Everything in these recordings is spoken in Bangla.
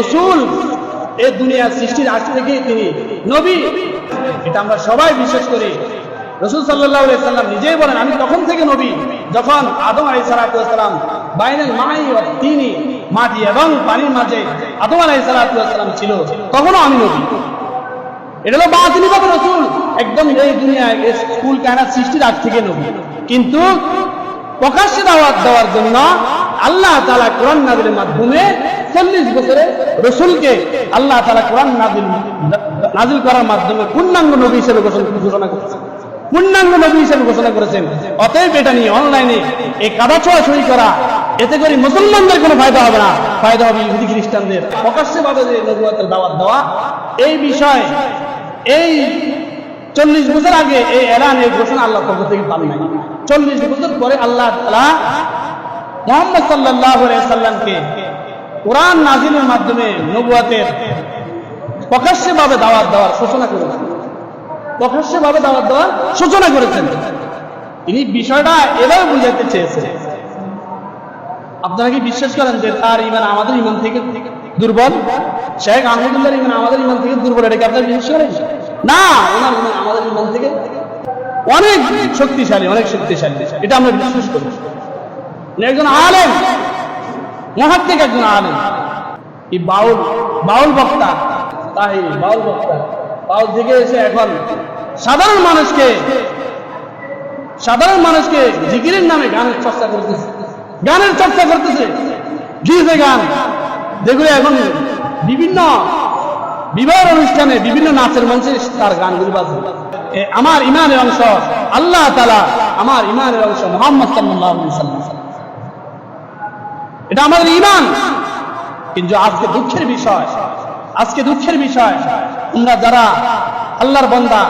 রসুল এই সৃষ্টির থেকে তিনি নবী। এটা আমরা সবাই বিশ্বাস করি। রসুল সাল্লাহ সাল্লাম নিজেই বলেন, আমি তখন থেকে নবী। যখন আদম আলাই সালাতাম মাই তিনি মাটি এবং পানির মাঝে আদম আলাই সালাতাম ছিল, তখনও আমি নবী। এটা হলো বাতিনিভাবে রসুল। একদম এই দুনিয়ায় স্কুল কায়না সৃষ্টির আগ থেকে নবী। কিন্তু প্রকাশ্যে দাওয়াত দেওয়ার জন্য আল্লাহ তালা কোরআন নাজিলের মাধ্যমে চল্লিশ বছরে রসুলকে আল্লাহ তালা কোরআন নাজিল নাজিল করার মাধ্যমে পূর্ণাঙ্গ নবী হিসেবে ঘোষণা করেছেন। পূর্ণাঙ্গ নবী হিসেবে ঘোষণা করেছেন। অতএব এটা নিয়ে অনলাইনে এই কাদা ছোঁয়াছুঁই করা, এতে করে মুসলমানদের কোনো ফায়দা হবে না। ফায়দা হবে ইহুদি খ্রিস্টানদের। প্রকাশ্যে ভাবে যে নবুয়াতের দাওয়াত দেওয়া, এই বিষয়ে এই চল্লিশ বছর আগে এই এলান এই ঘোষণা আল্লাহ পক্ষ থেকে পান নাই। চল্লিশ বছর পরে আল্লাহ তালা মোহাম্মদ সাল্লাহ সাল্লামকে কোরআন নাজিলের মাধ্যমে নবুয়াতের প্রকাশ্যে ভাবে দাওয়াত দেওয়ার সূচনা করেছেন। প্রকাশ্যে ভাবে দাওয়াত দেওয়ার সূচনা করেছেন। তিনি বিষয়টা এভাবে বুঝাতে চেয়েছেন। আপনারা কি বিশ্বাস করেন যে তার ইমান আমাদের ইমান থেকে দুর্বল? শেখ আহমদুল্লাহর ইমান আমাদের ইমান থেকে দুর্বল এটাকে আপনারা বিশ্বাস করেন? না, ওনার ইমান আমাদের ইমান থেকে অনেক শক্তিশালী অনেক শক্তিশালী। এটা আমরা বিশ্বাস করি। একজন আলেম। মহাত্মিক একজন আলেম। এই বাউল বাউল বক্তা তাই বাউল বক্তা। বাউল থেকে এসে এখন সাধারণ মানুষকে সাধারণ মানুষকে জিকিরের নামে গানের চর্চা করতেছে। গানের চর্চা করতেছে। ডিজে গান। যেগুলো এখন বিভিন্ন বিবাহ অনুষ্ঠানে বিভিন্ন নাচের মঞ্চে তার গানগুলি বাজে। আমার ইমানের অংশ, আল্লাহ তালা আমার ইমানের অংশ মোহাম্মদ সাল্লাহ সাল্লাম এটা আমাদের ইমান কিন্তু আজকে দুঃখের বিষয়, আজকে দুঃখের বিষয়, আমরা যারা আল্লাহর বন্দা,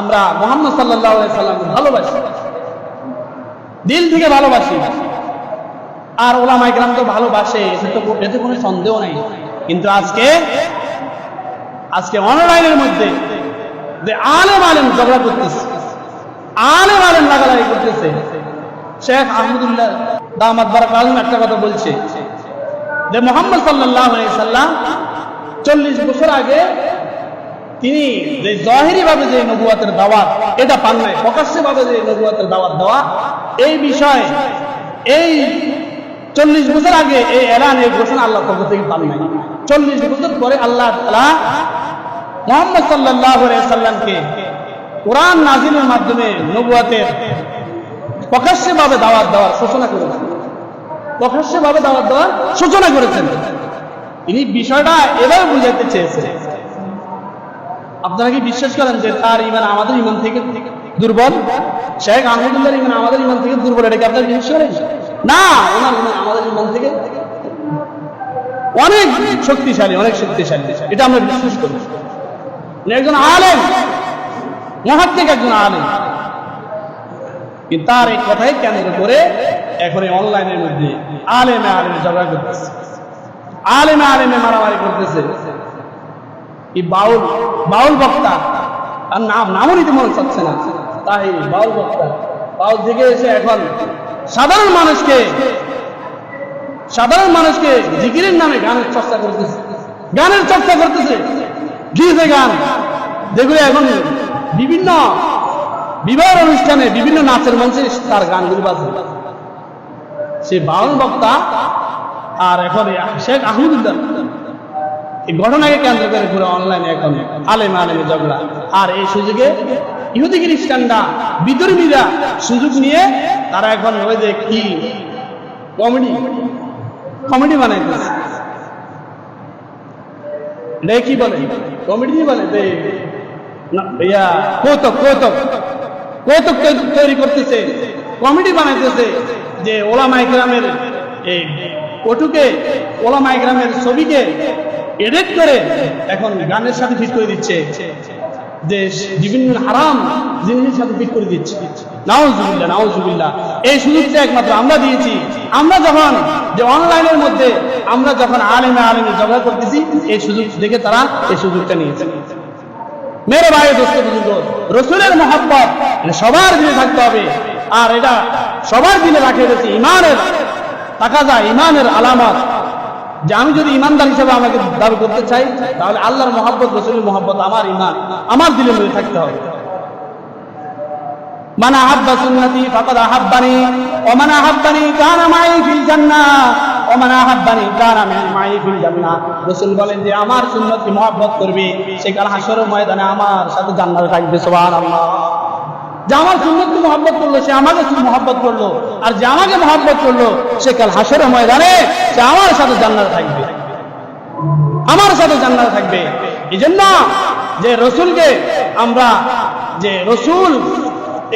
আমরা মোহাম্মদ সাল্লাহ সাল্লামকে ভালোবাসি, দিল থেকে ভালোবাসি, আর ওলামাই গ্রাম তো ভালোবাসে এতে কোনো সন্দেহ নাই। কিন্তু আজকে আজকে অনলাইনের মধ্যে যে আলেম আলেম ঝগড়া করতেছে, আলেম আলেম লাগালাগি করতেছে, শেখ আহমদুল্লাহ দামাত বারাক একটা কথা বলছে যে মোহাম্মদ সাল্লাহ সাল্লাম চল্লিশ বছর আগে তিনি যে যে নবুয়াতের দাওয়াত, এটা পান নাই প্রকাশ্যে ভাবে যে নবুয়াতের দাওয়াত দেওয়া, এই বিষয় এই চল্লিশ বছর আগে এই এই ঘোষণা আল্লাহ পক্ষ থেকে পান নাই। চল্লিশ বছর পরে আল্লাহ তালা মোহাম্মদ সাল্লাহ সাল্লামকে কোরআন নাজিলের মাধ্যমে নবুয়াতের প্রকাশ্যে ভাবে দাওয়াত দেওয়ার সূচনা করেছেন। প্রকাশ্যে ভাবে দাওয়াত দেওয়ার সূচনা করেছেন। তিনি বিষয়টা এভাবে বুঝাতে চেয়েছেন। আপনারা কি বিশ্বাস করেন যে তার ইমান আমাদের ইমান থেকে দুর্বল? শেখ আহমদুল্লাহর ইমান আমাদের ইমান থেকে দুর্বল এটাকে আপনারা বিশ্বাস করেন? না, ওনার ইমান আমাদের ইমান থেকে অনেক শক্তিশালী অনেক শক্তিশালী। এটা আমরা বিশ্বাস করি। একজন আলেম, মহাত্মিক একজন আলেম। কিন্তু তার এই কথাই কেন্দ্র করে এখন অনলাইনের মধ্যে আলেমে আলেমে ঝগড়া করতেছে। আলেমে আলেমে মারামারি করতেছে। এই বাউল বাউল বক্তা, তার নাম, নামও নিতে মনে চাচ্ছে না। তাই বাউল বক্তা, বাউল থেকে এসে এখন সাধারণ মানুষকে সাধারণ মানুষকে জিকিরের নামে গানের চর্চা করতেছে। গানের চর্চা করতেছে। ডিজে গান? যেগুলো এখন বিভিন্ন বিবাহ অনুষ্ঠানে বিভিন্ন নাচের মঞ্চে তার গানগুলি বাজে। সে বাউল বক্তা আর এখন শেখ আহমদুল্লাহ। এই ঘটনাকে কেন্দ্র করে পুরো অনলাইনে এখন আলেম আলেমে ঝগড়া। আর এই সুযোগে ইহুদি খ্রিস্টানরা বিদর্মীরা সুযোগ নিয়ে তারা এখন ওই যে কি কমেডি কমেডি বানাইতেছে। এটা কি বলে? কমেডি বলে যে না, ইয়া কৌতুক কৌতুক কৌতুক তৈরি করতেছে কমেডি বানাইতেছে। যে ওলামাই গ্রামের এই কটুকে ওলামাই গ্রামের ছবিকে এডিট করে এখন গানের সাথে ফিট করে দিচ্ছে। যে বিভিন্ন হারাম জিনিসের সাথে ফিট করে দিচ্ছে। নাওজুবিল্লাহ নাওজুবিল্লাহ এই সুযোগটা একমাত্র আমরা দিয়েছি। আমরা যখন যে অনলাইনের মধ্যে আমরা যখন আলেমে আলেমে ঝগড়া করতেছি, এই সুযোগ দেখে তারা এই সুযোগটা নিয়েছে। মেরে ভাই দোস্ত বুজুর্গ, রসুলের মহাব্বত সবার দিনে থাকতে হবে। আর এটা সবার দিনে রাখে গেছে ইমানের তাকা যায় ইমানের আলামত যে আমি যদি ইমানদার হিসেবে আমাকে দাবি করতে চাই তাহলে আল্লাহর মহাব্বত রসুলের মহাব্বত আমার ইমান আমার দিলে মধ্যে থাকতে হবে من أحب سنتي فقد أحبني ومن أحبني كان معي في الجنة ومن أحبني كان معي في الجنة রসুল বলেন যে আমার সুন্নতকে মহব্বত করবে সে কাল হাসরের ময়দানে আমার সাথে জান্নাতে থাকবে সুবহানাল্লাহ যে আমার সুন্নতকে মহব্বত করল, সে আমাকে মহব্বত করল, আর যে আমাকে মহব্বত করল, সে কাল হাসরের ময়দানে সে আমার সাথে জান্নাতে থাকবে। আমার সাথে জান্নাতে থাকবে। এই জন্য যে রসুলকে আমরা, যে রসুল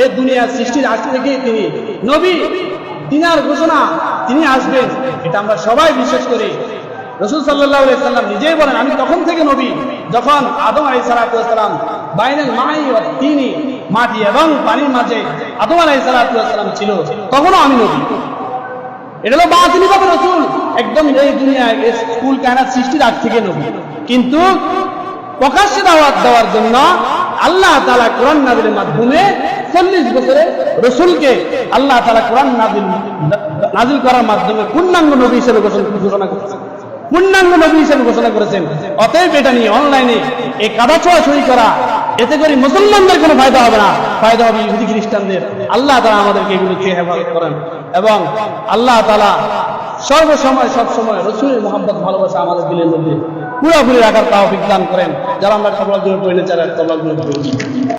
এই দুনিয়ার সৃষ্টির আজ থেকে তিনি নবী তিনার ঘোষণা তিনি আসবেন, এটা আমরা সবাই বিশ্বাস করি। রসুল সাল্লাহ সাল্লাম নিজেই বলেন, আমি তখন থেকে নবী, যখন আদম আলাই সালাতাম বাইনের মাই তিনি মাটি এবং পানির মাঝে আদম আলাই সালাতাম ছিল তখনও আমি নবী। এটা হলো রসুল। একদম এই দুনিয়ায় স্কুল সৃষ্টির আগ থেকে নবী। কিন্তু প্রকাশ্যে দাওয়াত দেওয়ার জন্য আল্লাহ তালা কোরআন নাজিলের মাধ্যমে চল্লিশ বছরে রসুলকে আল্লাহ তালা কোরআন নাজিল নাজিল করার মাধ্যমে পূর্ণাঙ্গ নবী হিসেবে ঘোষণা ঘোষণা করেছেন। পূর্ণাঙ্গ নবী হিসেবে ঘোষণা করেছেন। অতএব এটা নিয়ে অনলাইনে এই কাদা ছোঁয়াছুঁই করা এতে করে মুসলমানদের কোনো ফায়দা হবে না। ফায়দা হবে ইহুদি খ্রিস্টানদের। আল্লাহ তারা আমাদেরকে এগুলো চেয়ে হেফাজত করেন। এবং আল্লাহ তালা সর্বসময়, সবসময় রসুলের মোহাম্মদ ভালোবাসা আমাদের দিলের মধ্যে পুরোপুরি রাখার তাও বিজ্ঞান করেন। যারা আমরা খবর পরিণত চার